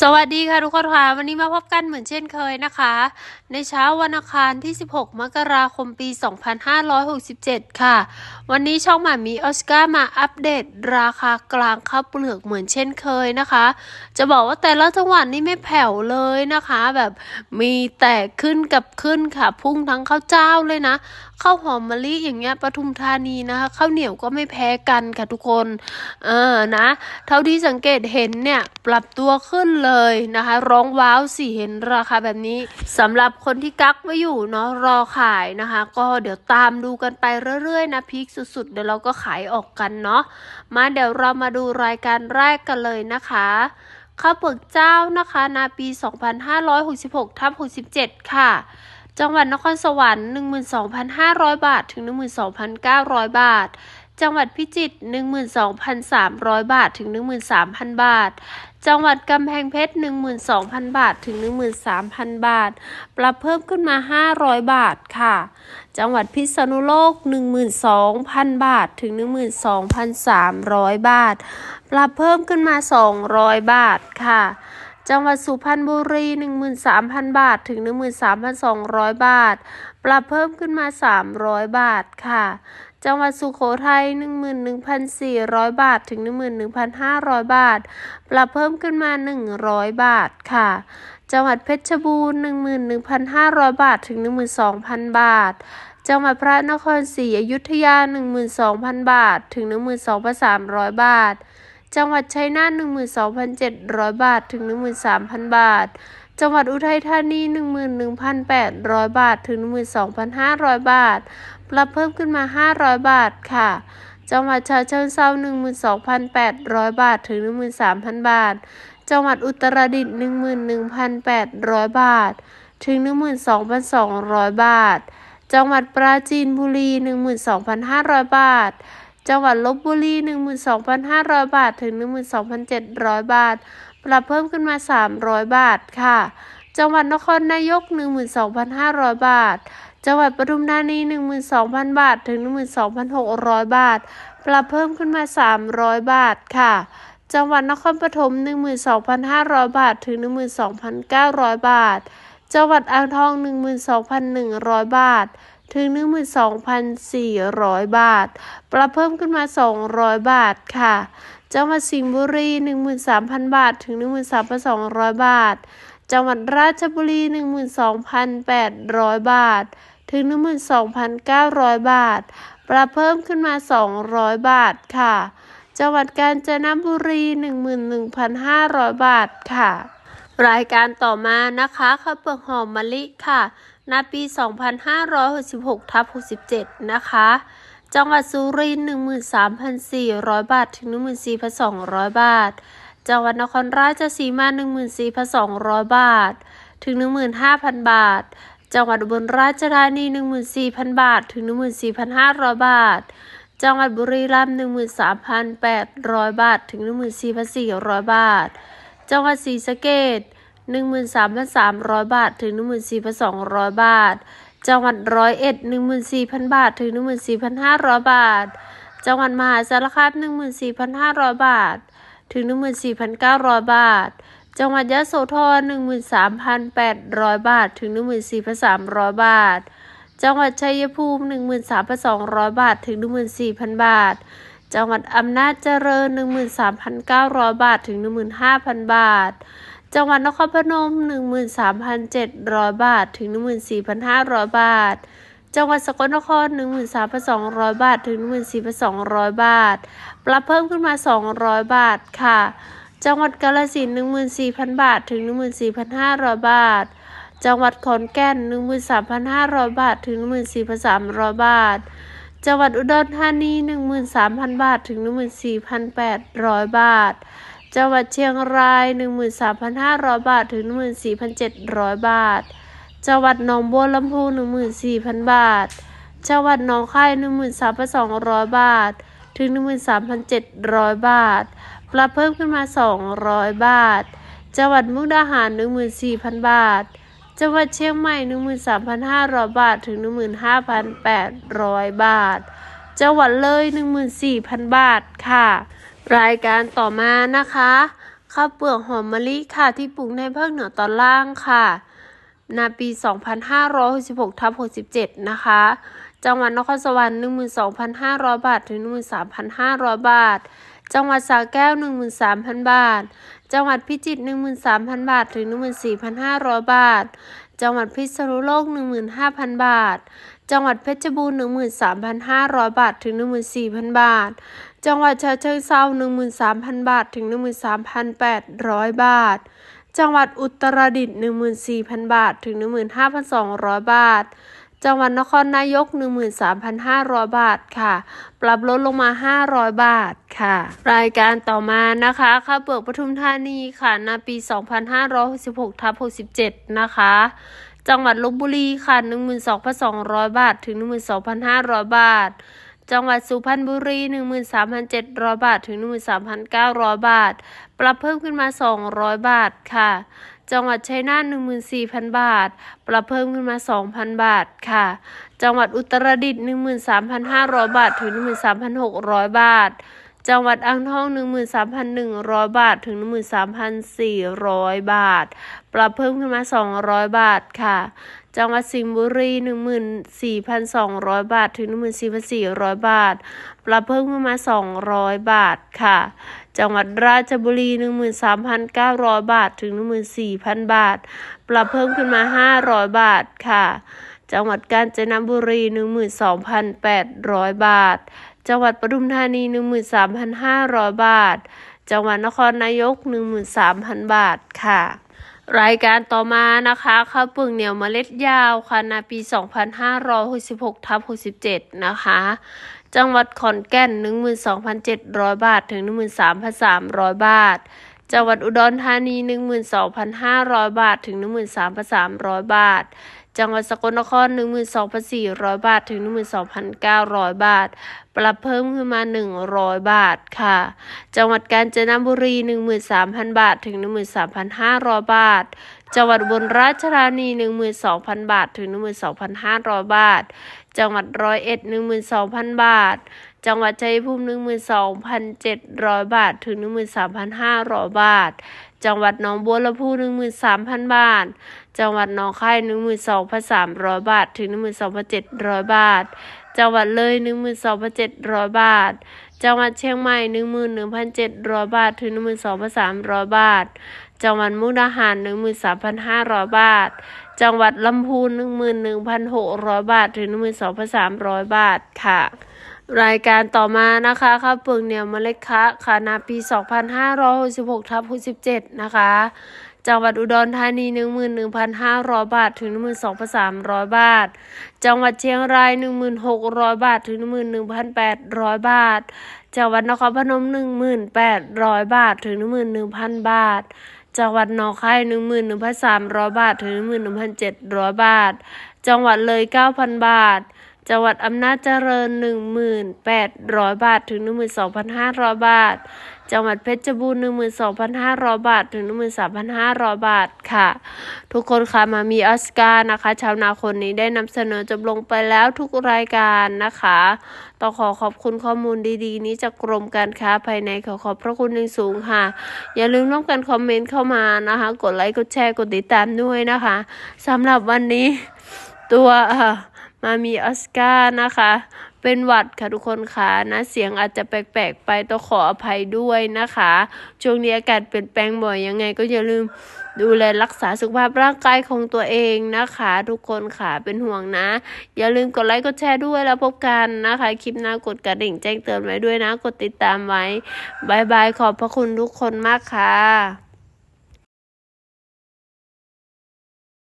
สวัสดีค่ะทุกคนค่ะวันนี้มาพบกันเหมือนเช่นเคยนะคะ ในเช้าวันอังคารที่ 16 มกราคมปี 2567 ค่ะ วันนี้ช่องหมามีออสการ์มาอัปเดตราคากลางข้าวเปลือกเหมือนเช่นเคยนะคะ จะบอกว่าแต่ละจังหวัดนี่ไม่แผ่วเลยนะคะ แบบมีแต่ขึ้นกับขึ้นค่ะ พุ่งทั้งข้าวเจ้าเลยนะข้าวหอมมะลิอย่างเงี้ยปทุมธานีนะคะข้าวเหนียวก็ไม่แพ้กันค่ะทุกคนเออนะ เท่าที่สังเกตเห็นเนี่ยปรับตัวขึ้นเลยนะคะ ร้องว้าวสิเห็นราคาแบบนี้สำหรับคนที่กักไว้อยู่เนาะรอขายนะคะ ก็เดี๋ยวตามดูกันไปเรื่อยๆนะพีคสุดๆ เดี๋ยวเราก็ขายออกกันเนาะมาเดี๋ยวเรามาดูรายการแรกกันเลยนะคะข้าวเปลือกเจ้านะคะนาปี 2566ทับ67 ค่ะ จังหวัดนครสวรรค์ 12,500 บาท ถึง 12,900 บาท จังหวัดพิจิตร 12,300 บาท ถึง 13,000 บาท จังหวัดกำแพงเพชร 12,000 บาท ถึง 13,000 บาท ปรับเพิ่มขึ้นมา 500 บาทค่ะ จังหวัดพิษณุโลก 12,000 บาท ถึง 12,300 บาท ปรับเพิ่มขึ้นมา 200 บาทค่ะ จังหวัดสุพรรณบุรี 13,000 บาท ถึง 13,200 บาท ปรับเพิ่มขึ้นมา 300 บาทค่ะ จังหวัดสุโขทัย 11,400 บาท ถึง 11,500 บาท ปรับเพิ่มขึ้นมา 100 บาทค่ะ จังหวัดเพชรบูรณ์ 11,500 บาท ถึง 12,000 บาท จังหวัดพระนครศรีอยุธยา 12,000 บาท ถึง 12,300 บาท จังหวัดชัยนาท12,700 บาท ถึง 13,000 บาทจังหวัดอุทัยธานี 11,800 บาท ถึง 12,500 บาท รับเพิ่มขึ้นมา 500 บาทค่ะ จังหวัดฉะเชิงเทรา12,800 บาทถึง 13,000 บาท จังหวัดอุตรดิตถ์11,800 บาท ถึง 12,200 บาท จังหวัดปราจีนบุรี 12,500 บาท จังหวัดลบบุรี 12,500 บาท ถึง 12,700 บาท ปรับเพิ่มขึ้นมา 300 บาทค่ะ จังหวัดนครนายก 12,500 บาท จังหวัดปทุมธานี 12,000 บาท ถึง 12,600 บาท ปรับเพิ่มขึ้นมา 300 บาทค่ะ จังหวัดนครปฐม 12,500 บาท ถึง 12,900 บาท จังหวัดอ่างทอง 12,100 บาท ถึง 12,400 บาท ปรับเพิ่มขึ้นมา 200 บาทค่ะ จังหวัดสิงห์บุรี 13,000 บาท ถึง 13,200 บาทจังหวัดราชบุรี 12,800 บาท ถึง 12,900 บาท ปรับเพิ่มขึ้นมา 200 บาทค่ะ จังหวัดกาญจนบุรี 11,500 บาทค่ะ รายการต่อมานะคะข้าวเปลือกหอมมะลิค่ะณปี 2566ทับ67 นะคะ จังหวัดสุรินทร์13,400 บาท ถึง 14,200 บาท จังหวัดนครราชสีมา 14,200 บาท ถึง 15,000 บาท จังหวัดอุบลราชธานี 14,000 บาท ถึง 14,500 บาท จังหวัดบุรีรัมย์13,800 บาท ถึง 14,400 บาท จังหวัดศรีสะเกษ13,300 บาท ถึง 14,200 บาท จังหวัดร้อยเอ็ด14,000 บาท ถึง 14,500 บาท จังหวัดมหาสารคาม14,500 บาท ถึง 14,900 บาท จังหวัดยะโสธร 13,800 บาท ถึง 14,300 บาท จังหวัดชัยภูมิ 13,200 บาท ถึง 14,000 บาท จังหวัดอำนาจเจริญ 13,900 บาท ถึง 15,000 บาท จังหวัดนครพนม 13,700 บาท ถึง 14,500 บาท จังหวัดสกลนคร 13,200 บาท ถึง 14,200 บาท ปรับเพิ่มขึ้นมา 200 บาทค่ะ จังหวัดกาฬสินธุ์14,000 บาท ถึง 14,500 บาท จังหวัดขอนแก่น 13,500 บาท ถึง 14,300 บาท จังหวัดอุดรธานี 13,000 บาท ถึง 14,800 บาท จังหวัดเชียงราย 13,500 บาท ถึง 14,700 บาท จังหวัดหนองบัวลำพู 14,000 บาท จังหวัดหนองคาย 13,200 บาท ถึง 13,700 บาท ปรับเพิ่มขึ้นมา 200 บาท จังหวัดมุกดาหาร 14,000 บาท จังหวัดเชียงใหม่ 13,500 บาท ถึง 15,800 บาท จังหวัดเลย 14,000 บาทค่ะ รายการต่อมานะคะข้าวเปลือกหอมมะลิค่ะที่ปลูกในภาคเหนือตอนล่างค่ะนาปี 2566ทับ67 นะคะ จังหวัดนครสวรรค์ 12,500 บาท ถึง 13,500 บาท จังหวัดสระแก้ว 13,000 บาท จังหวัดพิจิตร 13,000 บาท ถึง 14,500 บาท จังหวัดพิษณุโลก 15,000 บาท จังหวัดเพชรบูรณ์ 13,500 บาท ถึง 14,000 บาท จังหวัดฉะเชิงเทรา13,000 บาท ถึง 13,800 บาทจังหวัดอุตรดิตถ์14,000 บาท ถึง 15,200 บาท จังหวัดนครนายก 13,500 บาทค่ะ ปรับลดลงมา 500 บาทค่ะ รายการต่อมานะคะข้าเปลือกปทุมธานีค่ะณปี 2566ทับ67 นะคะ จังหวัดลบบุรีค่ะ 12,200 บาท ถึง 12,500 บาทจังหวัดสุพรรณบุรี 13,700 บาท ถึง 13,900 บาท ปรับเพิ่มขึ้นมา 200 บาทค่ะ จังหวัดชัยนาท14,000 บาท ปรับเพิ่มขึ้นมา 2,000 บาทค่ะ จังหวัดอุตรดิตถ์13,500 บาท ถึง 13,600 บาท จังหวัดอ่างทอง 13,100 บาท ถึง 13,400 บาท ปรับเพิ่มขึ้นมา 200 บาทค่ะจังหวัดสิงห์บุรี 14,200 บาท ถึง 14,400 บาท ปรับเพิ่มขึ้นมา 200 บาทค่ะ จังหวัดราชบุรี 13,900 บาทถึง 14,000 บาท ปรับเพิ่มขึ้นมา 500 บาทค่ะ จังหวัดกาญจนบุรี 12,800 บาท จังหวัดปทุมธานี 13,500 บาท จังหวัดนครนายก 13,000 บาทค่ะรายการต่อมานะคะข้าวเปลือกเหนียวเมล็ดยาวค่ะในปี 2566ทับ67 นะคะ จังหวัดขอนแก่น 12,700 บาท ถึง 13,300 บาท จังหวัดอุดรธานี 12,500 บาท ถึง 13,300 บาท จังหวัดสกลนคร 12,400 บาท ถึง 12,900 บาท ปรับเพิ่มขึ้นมา 100 บาทค่ะ จังหวัดกาญจนบุรี 13,000 บาท ถึง 13,500 บาท จังหวัดอุบนราชธานี 12,000 บาท ถึง 12,500 บาท จังหวัดร้อยเอ็ดหนึ่งหมื่นสองพันบาท จังหวัดชัยภูมิหนึ่งหมื่นสองพันเจ็ดร้อยบาท ถึงหนึ่งหมื่นสามพันห้าร้อยบาท จังหวัดหนองบัวลำพูหนึ่งหมื่นสามพันบาท จังหวัดหนองคายหนึ่งหมื่นสองพันสามร้อยบาท ถึงหนึ่งหมื่นสองพันเจ็ดร้อยบาท จังหวัดเลยหนึ่งหมื่นสองพันเจ็ดร้อยบาทจังหวัดเชียงใหม่หนึ่งหมื่นหนึ่งพันเจ็ดร้อยบาท ถึงหนึ่งหมื่นสองพันสามร้อยบาท จังหวัดมุกดาหารหนึ่งหมื่นสามพันห้าร้อยบาทจังหวัดลำพูน11,600 บาท ถึง 12,300 บาทค่ะ รายการต่อมานะคะข้าวเปลือกเหนียวเมล็ดคะค่ะนาปี 2566ทับ67นะคะ จังหวัดอุดรธานี 11,500 บาท ถึง 12,300 บาท จังหวัดเชียงราย 1,600 บาท ถึง 11,800 บาท จังหวัดนครพนม 1,800 บาท ถึง 11,000 บาท จังหวัดหนองคาย 11,300 บาท ถึง 11,700 บาท จังหวัดเลย 9,000 บาท จังหวัดอำนาจเจริญ 1,800 บาท ถึง 12,500 บาท จังหวัดเพชรบูรณ์12,500 บาท ถึง 13,500 บาทค่ะ ทุกคนค่ะมามีออสการ์นะคะ ชาวนาคนนี้ได้นำเสนอจบลงไปแล้วทุกรายการนะคะ ต้องขอขอบคุณข้อมูลดีๆ นี้จากกรมการค้าภายในขอขอบพระคุณอย่างสูงค่ะ อย่าลืมร่วมกันคอมเมนต์เข้ามานะคะ กดไลค์ กดแชร์ กดติดตามด้วยนะคะสำหรับวันนี้ตัวเอ่อ มามีออสการ์นะคะ เป็นหวัดค่ะทุกคนค่ะนะเสียงอาจจะแปลกๆไปต้องขออภัยด้วยนะคะ ช่วงนี้อากาศเปลี่ยนแปลงบ่อยยังไงก็อย่าลืมดูแลรักษาสุขภาพร่างกายของตัวเองนะคะ ทุกคนค่ะเป็นห่วงนะ อย่าลืมกดไลค์กดแชร์ด้วยแล้วพบกันนะคะ คลิปหน้ากดกระดิ่งแจ้งเตือนไว้ด้วยนะ กดติดตามไว้บายบายขอบพระคุณทุกคนมากค่ะ